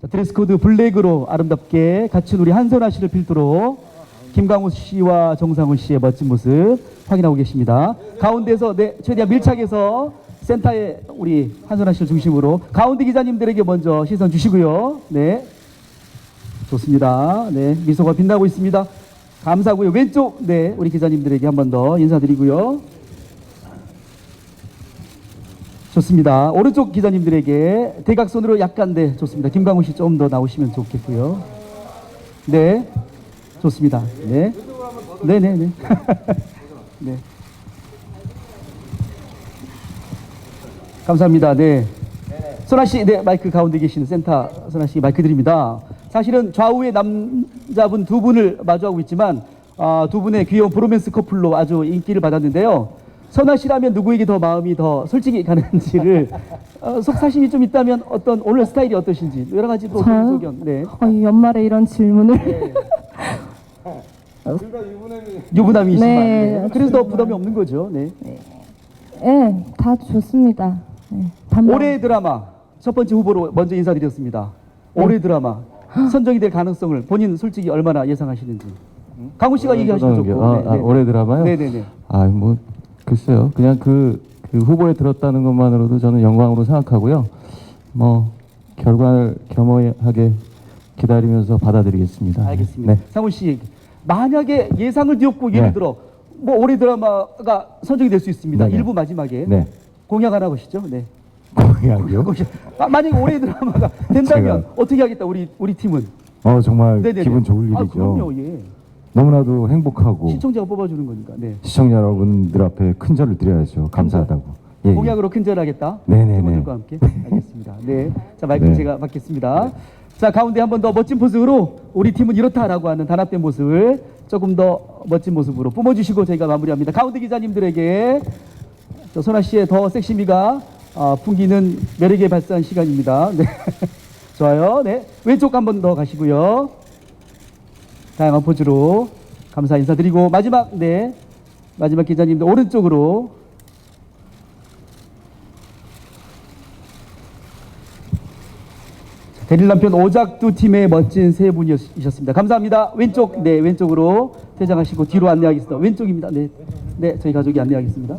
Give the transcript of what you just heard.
자, 드레스 코드 블랙으로 아름답게 갖춘 우리 한선아 씨를 필두로 김강호 씨와 정상훈 씨의 멋진 모습 확인하고 계십니다. 가운데서 네, 최대한 밀착해서 센터에 우리 한선아 씨를 중심으로 가운데 기자님들에게 먼저 시선 주시고요. 네. 좋습니다. 네, 미소가 빛나고 있습니다. 감사하고요. 왼쪽 네, 우리 기자님들에게 한 번 더 인사드리고요. 좋습니다. 오른쪽 기자님들에게 대각선으로 약간 네 좋습니다. 김강훈 씨 좀 더 나오시면 좋겠고요. 네, 좋습니다. 네, 네, 네, 네. 네. 감사합니다. 네. 선아 씨, 네 마이크 가운데 계시는 센터 선아 씨 마이크 드립니다. 사실은 좌우에 남자분 두 분을 마주하고 있지만 아, 두 분의 귀여운 브로맨스 커플로 아주 인기를 받았는데요. 선아 씨라면 누구에게 더 마음이 더 솔직히 가는지를 어, 속사심이 좀 있다면 어떤 오늘 스타일이 어떠신지 여러 가지 또 저요? 소견. 네. 어, 이 연말에 이런 질문을 네. 유부남이시지만 네, 네. 그래서 더 부담이 없는 거죠. 네. 예, 다 좋습니다. 예, 반만- 올해 드라마 첫 번째 후보로 먼저 인사드렸습니다. 올해 드라마 선정이 될 가능성을 본인 솔직히 얼마나 예상하시는지. 강훈 씨가 얘기하시면 어떤 게- 좋고. 아, 아, 올해 드라마요? 네네네. 아, 뭐 글쎄요. 그냥 그, 그 후보에 들었다는 것만으로도 저는 영광으로 생각하고요. 뭐 결과를 겸허하게 기다리면서 받아들이겠습니다. 알겠습니다. 네. 상훈 씨 만약에 예상을 뒤엎고 예를 네. 들어 뭐 올해 드라마가 선정이 될 수 있습니다. 네네. 일부 마지막에 네. 공약 하나 보시죠. 네. 공약이요? 그것이- 아, 만약에 올해 드라마가 된다면 어떻게 하겠다 우리 우리 팀은. 어 정말 네네네. 기분 좋을 아, 일이죠. 그럼요. 예. 너무나도 행복하고 시청자가 뽑아주는 거니까. 네. 시청자 여러분들 앞에 큰 절을 드려야죠. 감사하다고. 예, 예. 공약으로 큰절하겠다. 네네네. 팀원들과 함께. 알겠습니다. 네. 자 마이크 네. 제가 받겠습니다. 자 가운데 한 번 더 멋진 포즈로 우리 팀은 이렇다라고 하는 단합된 모습을 조금 더 멋진 모습으로 뿜어주시고 저희가 마무리합니다. 가운데 기자님들에게 저 소나 씨의 더 섹시미가 어, 풍기는 매력에 발산한 시간입니다. 네. 좋아요. 네. 왼쪽 한 번 더 가시고요. 다양한 포즈로 감사 인사드리고 마지막 네 마지막 기자님들 오른쪽으로 대릴 남편 오작두 팀의 멋진 세 분이셨습니다. 감사합니다. 왼쪽 네 왼쪽으로 퇴장하시고 뒤로 안내하겠습니다. 왼쪽입니다. 네, 네 저희 가족이 안내하겠습니다.